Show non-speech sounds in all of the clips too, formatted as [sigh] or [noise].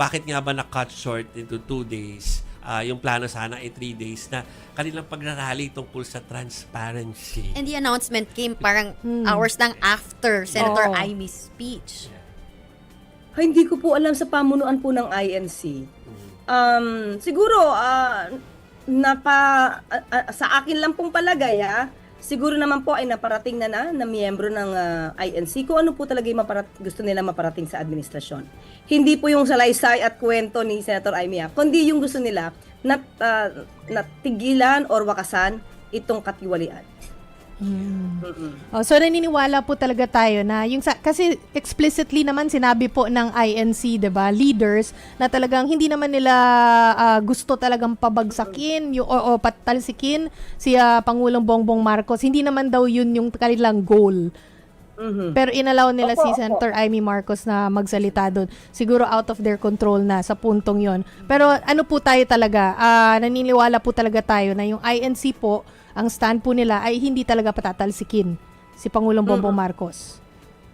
bakit nga ba na-cut short into two days? Ah, yung plano sana ay three days na kanilang pagrarally tungkol sa transparency. And the announcement came parang hours lang after Senator Oo. Imy's speech. Ay, hindi ko po alam sa pamunuan po ng INC. Um, siguro, ah, napa, ah, ah, sa akin lang pong palagay, ha, siguro naman po ay naparating na na, na miyembro ng ah, INC kung ano po talaga yung maparat- gusto nila maparating sa administrasyon. Hindi po yung salaysay at kwento ni Senator ha, kundi yung gusto nila na, ah, na or wakasan itong katiwalian. Mm-mm. Oh, so naniniwala po talaga tayo na yung sa, kasi explicitly naman sinabi po ng INC, 'di ba, leaders na talagang hindi naman nila ah, gusto talagang pabagsakin yung, o, o patalsikin si ah, Pangulong Bongbong Marcos. Hindi naman daw yun yung kanilang goal. Mhm. Pero inalaw nila Opo, si opo. Senator Amy Marcos na magsalita doon. Siguro out of their control na sa puntong yon. Pero ano po tayo talaga, ah, naniniwala po talaga tayo na yung INC po, ang stand po nila ay hindi talaga patatalsikin si Pangulong Bongbong Marcos.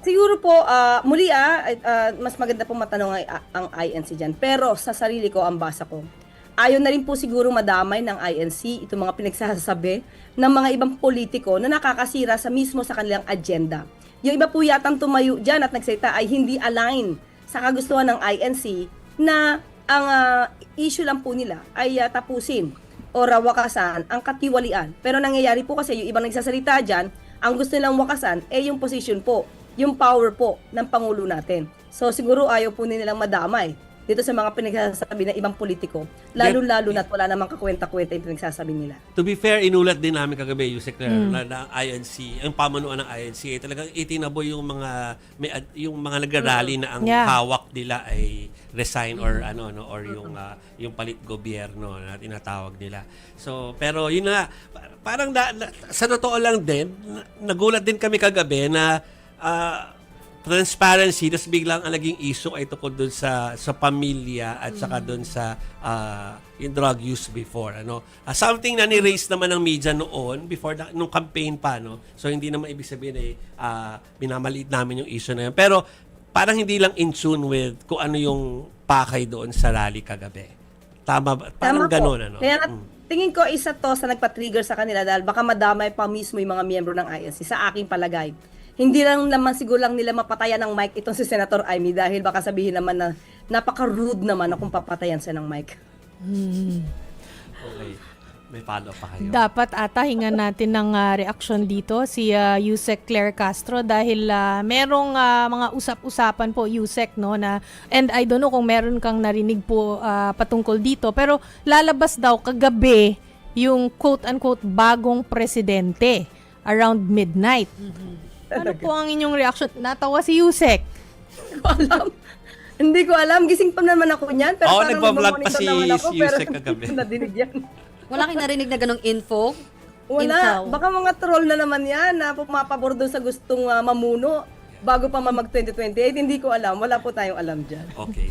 Siguro po, ah, muli ah, ah, mas maganda po matanong ay, ang INC dyan. Pero sa sarili ko, ang basa ko, ayaw na rin po siguro madamay ng INC itong mga pinagsasabi ng mga ibang politiko na nakakasira sa mismo sa kanilang agenda. Yung iba po yatang tumayo dyan at nagsalita ay hindi align sa kagustuhan ng INC na ang ah, issue lang po nila ay ah, tapusin o wakasan ang katiwalian. Pero nangyayari po kasi yung ibang nagsasalita dyan, ang gusto nilang wakasan ay yung position po, yung power po ng Pangulo natin. So siguro ayaw po nilang madamay dito sa mga pinagsasabi ng ibang politiko, lalo-lalo na't wala namang kakwenta-kwenta yung pinagsasabi nila. To be fair, inulat din namin kagabi, Yusek Claire, Mm. na, na ang INC, ang pamunuan ng INC, ay talagang itinaboy yung mga may, yung mga nagrarally na ang Yeah. hawak nila ay resign or ano no or yung ah, yung palit gobyerno na tinatawag nila. So, pero yun na parang na, na- sa totoo lang din, na- nagulat din kami kagabi na ah, transparency tapos biglang ang naging issue ay tungkol dun sa sa pamilya at saka dun sa ah, yung drug use before ano Ah, something na ni-raise naman ng media noon before the, nung campaign pa no so hindi naman ibig sabihin eh ah, binamaliit namin yung issue na yun pero parang hindi lang in tune with kung ano yung pakay doon sa rally kagabi tama ba parang Tama po. ganun ano Kaya Mm. tingin ko isa to sa nagpa-trigger sa kanila dahil baka madamay pa mismo yung mga miyembro ng INC sa aking palagay. Hindi lang naman siguro lang nila mapatayan ng mic itong si Senator Amy dahil baka sabihin naman na napaka-rude naman na kung papatayan siya ng mic. okay may follow pa kayo Dapat ata hingan natin ng ah, reaksyon dito si ah, Yusek Claire Castro dahil ah, merong ah, mga usap-usapan po Yusek no na and I don't know kung meron kang narinig po ah, patungkol dito pero lalabas daw kagabi yung quote unquote bagong presidente around midnight. Ano po ang inyong reaction? Natawa si Yusek. Hindi ko alam. Hindi ko alam. Gising pa naman ako niyan. Pero Oo, parang nagbablog pa si- naman ako, si pero Yusek [laughs] kagabi. hindi ko nadinig yan. Wala kang narinig na ganong info? Wala. Intel. Baka mga troll na naman yan na pumapabor doon sa gustong ah, mamuno bago pa mag 2028. Hindi ko alam. Wala po tayong alam dyan. okay